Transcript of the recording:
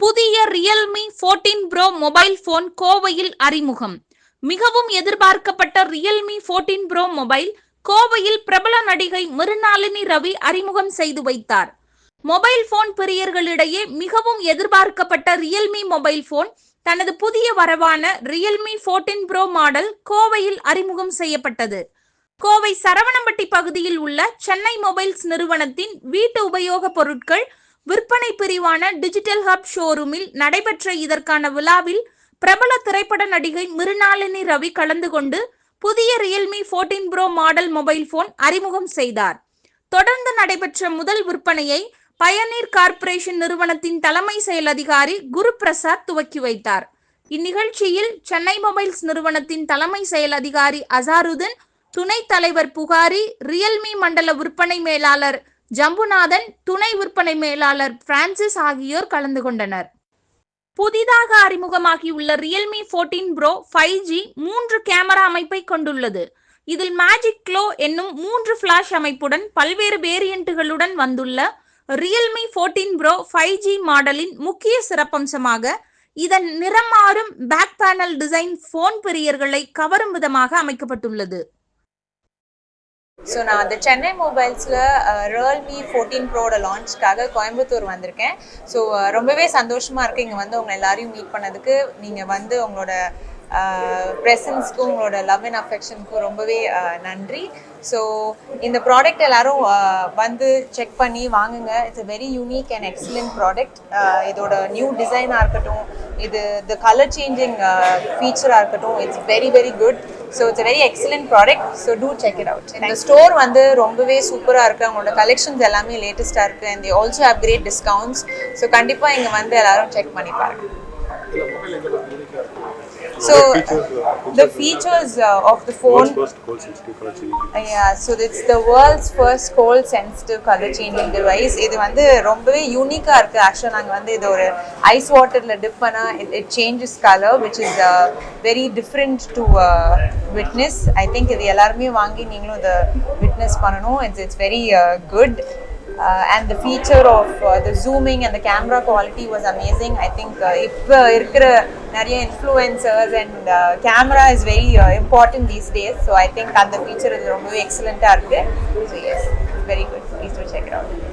புதிய Realme 14 bro mobile phone கோவையில் அறிமுகம். மிகவும் எதிர்பார்க்கப்பட்ட ரியல்மி 14 ப்ரோ மொபைல் கோவையில் பிரபல நடிகை மிருணாளினி ரவி அறிமுகம் செய்து வைத்தார். மொபைல் போன் பிரியர்களிடையே மிகவும் எதிர்பார்க்கப்பட்ட ரியல்மி மொபைல் போன் தனது புதிய வரவான ரியல்மி 14 ப்ரோ மாடல் கோவையில் அறிமுகம் செய்யப்பட்டது. கோவை சரவணம்பட்டி பகுதியில் உள்ள சென்னை மொபைல்ஸ் நிறுவனத்தின் வீட்டு உபயோக பொருட்கள் விற்பனை பிரிவான டிஜிட்டல் ஹப் ஷோரூமில் நடைபெற்ற இதற்கான விழாவில் பிரபல திரைப்பட நடிகை மிருணாளினி ரவி கலந்து கொண்டு புதிய Realme 14 pro model mobile phone அறிமுகம் செய்தார். தொடர்ந்து நடைபெற்ற முதல் விற்பனையை பயனீர் கார்ப்பரேஷன் நிறுவனத்தின் தலைமை செயல் அதிகாரி குரு பிரசாத் துவக்கி வைத்தார். இந்நிகழ்ச்சியில் சென்னை மொபைல்ஸ் நிறுவனத்தின் தலைமை செயல் அதிகாரி அசாருதீன் துணைத் தலைவர் புகாரி ரியல்மி மண்டல விற்பனை மேலாளர் ஜம்புநாதன் துணை விற்பனை மேலாளர் பிரான்சிஸ் ஆகியோர் கலந்து கொண்டனர். புதிதாக அறிமுகமாகியுள்ள ரியல்மி 14 ப்ரோ ஃபைவ் ஜி மூன்று கேமரா அமைப்பை கொண்டுள்ளது. இதில் மேஜிக் க்ளோ என்னும் மூன்று ஃபிளாஷ் அமைப்புடன் பல்வேறு வேரியண்ட்டுகளுடன் வந்துள்ள ரியல்மி 14 ப்ரோ ஃபைவ் ஜி மாடலின் முக்கிய சிறப்பம்சமாக இதன் நிறம் மாறும் பேக் பேனல் டிசைன் போன் பிரியர்களை கவரும் விதமாக அமைக்கப்பட்டுள்ளது. ஸோ நான் அந்த சென்னை மொபைல்ஸில் ரியல்மி ஃபோர்டீன் ப்ரோட லான்ச்க்காக கோயம்புத்தூர் வந்திருக்கேன். ஸோ uh, ரொம்பவே சந்தோஷமாக இருக்குது இங்கே வந்து உங்களை எல்லாரையும் மீட் பண்ணதுக்கு. நீங்கள் வந்து உங்களோட ப்ரெசன்ஸ்க்கும் உங்களோட லவ் அண்ட் அஃபெக்ஷனுக்கும் ரொம்பவே நன்றி. ஸோ இந்த ப்ராடக்ட் எல்லாரும் வந்து செக் பண்ணி வாங்குங்க. It's a very unique and excellent product இதோட நியூ டிசைனாக இருக்கட்டும் இது த கலர் சேஞ்சிங் ஃபீச்சராக இருக்கட்டும் it's very very good so it's very excellent product so do check it out இந்த ஸ்டோர் வந்து ரொம்பவே சூப்பராக இருக்குது அவங்களோட கலெக்ஷன்ஸ் எல்லாமே லேட்டஸ்ட்டாக இருக்குது and they also have great discounts so கண்டிப்பாக இங்கே வந்து எல்லாரும் செக் பண்ணி பாருங்க. So the features uh, of the phone yeah so it's the world's first cold sensitive color changing device. இது வந்து ரொம்பவே யூனிக்காக இருக்குது ஆக்சுவலாக நாங்கள் வந்து இது ஒரு ஐஸ் வாட்டரில் டிப் பண்ணால் it it changes colour which is very different to witness I think இது எல்லாருமே வாங்கி நீங்களும் இதை விட்னஸ் பண்ணணும். It's it's very good and the feature of the zooming and the camera quality was amazing I think இப்போ இருக்கிற நிறைய influencers and camera is very important these days so I think அந்த ஃபீச்சர் இது ரொம்பவே எக்ஸலண்ட்டாக இருக்குது so yes very good please do check out